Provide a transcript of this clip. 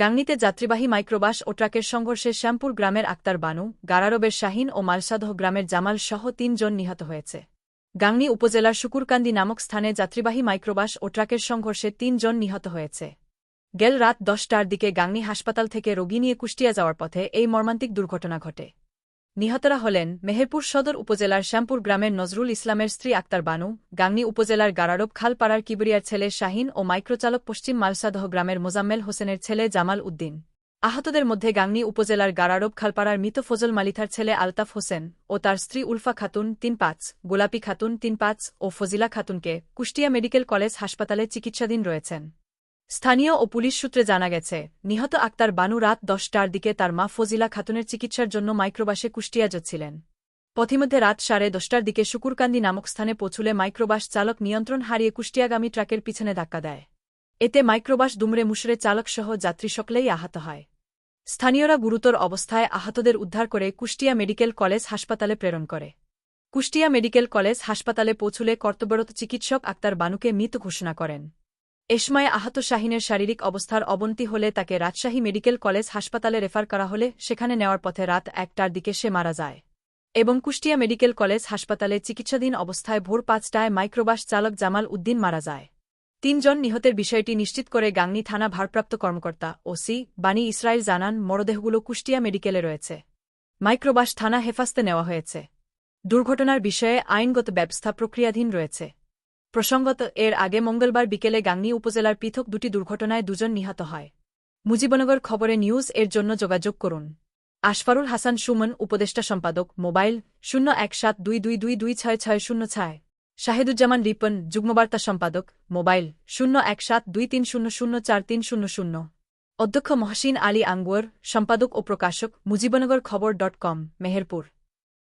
গাংনীতে যাত্রীবাহী মাইক্রোবাস ও ট্রাকের সংঘর্ষে শ্যামপুর গ্রামের আক্তার বানু, গারারবের শাহিন ও মালসাদহ গ্রামের জামাল সহ তিনজন নিহত হয়েছে। গাংনি উপজেলার শুকুরকান্দি নামক স্থানে যাত্রীবাহী মাইক্রোবাস ও ট্রাকের সংঘর্ষে তিনজন নিহত হয়েছে। গেল রাত দশটার দিকে গাংনি হাসপাতাল থেকে রোগী নিয়ে কুষ্টিয়া যাওয়ার পথে এই মর্মান্তিক দুর্ঘটনা ঘটে। নিহতরা হলেন মেহেরপুর সদর উপজেলার শ্যামপুর গ্রামের নজরুল ইসলামের স্ত্রী আক্তার বানু, গাংনী উপজেলার গারারব খালপাড়ার কিবরিয়ার ছেলে শাহিন ও মাইক্রোচালক পশ্চিম মালসাদহ গ্রামের মোজাম্মেল হোসেনের ছেলে জামাল উদ্দিন। আহতদের মধ্যে গাংনী উপজেলার গারারব খালপাড়ার মৃত ফজল মালিথার ছেলে আলতাফ হোসেন ও তার স্ত্রী উলফা খাতুন তিন পাঁচ গোলাপি খাতুন তিন পাঁচ ও ফজিলা খাতুনকে কুষ্টিয়া মেডিকেল কলেজ হাসপাতালে চিকিৎসাধীন রয়েছেন। স্থানীয় ও পুলিশ সূত্রে জানা গেছে, নিহত আক্তার বানু রাত দশটার দিকে তার মা ফজিলা খাতুনের চিকিৎসার জন্য মাইক্রোবাসে কুষ্টিয়া যাচ্ছিলেন। পথিমধ্যে রাত সাড়ে দশটার দিকে শুকুরকান্দি নামক স্থানে পৌঁছুলে মাইক্রোবাস চালক নিয়ন্ত্রণ হারিয়ে কুষ্টিয়াগামী ট্রাকের পিছনে ধাক্কা দেয়। এতে মাইক্রোবাস দুমড়ে মুশরে চালকসহ যাত্রী সকলেই আহত হয়। স্থানীয়রা গুরুতর অবস্থায় আহতদের উদ্ধার করে কুষ্টিয়া মেডিকেল কলেজ হাসপাতালে প্রেরণ করে। কুষ্টিয়া মেডিকেল কলেজ হাসপাতালে পৌঁছুলে কর্তব্যরত চিকিৎসক আক্তার বানুকে মৃত ঘোষণা করেন। এসময় আহত শাহিনের শারীরিক অবস্থার অবনতি হলে তাকে রাজশাহী মেডিকেল কলেজ হাসপাতালে রেফার করা হলে সেখানে নেওয়ার পথে রাত একটার দিকে সে মারা যায়। এবং কুষ্টিয়া মেডিকেল কলেজ হাসপাতালে চিকিৎসাধীন অবস্থায় ভোর পাঁচটায় মাইক্রোবাস চালক জামাল উদ্দিন মারা যায়। তিনজন নিহতের বিষয়টি নিশ্চিত করে গাংনী থানা ভারপ্রাপ্ত কর্মকর্তা ওসি বাণী ইসরায়েল জানান, মরদেহগুলো কুষ্টিয়া মেডিকেলে রয়েছে। মাইক্রোবাস থানা হেফাজতে নেওয়া হয়েছে। দুর্ঘটনার বিষয়ে আইনগত ব্যবস্থা প্রক্রিয়াধীন রয়েছে। প্রসঙ্গত, এর আগে মঙ্গলবার বিকেলে গাংনী উপজেলার পৃথক দুটি দুর্ঘটনায় দুজন নিহত হয়। মুজিবনগর খবরে নিউজ, এর জন্য যোগাযোগ করুন। আশফারুল হাসান সুমন, উপদেষ্টা সম্পাদক, মোবাইল শূন্য এক সাত দুই দুই দুই দুই ছয় ছয় শূন্য ছয়। শাহেদুজ্জামান রিপন, যুগ্মবার্তা সম্পাদক, মোবাইল শূন্য এক সাত দুই তিন শূন্য শূন্য চার তিন শূন্য শূন্য। অধ্যক্ষ মহসিন আলী আঙ্গুয়ার, সম্পাদক ও প্রকাশক, মুজিবনগর খবর ডট কম, মেহেরপুর।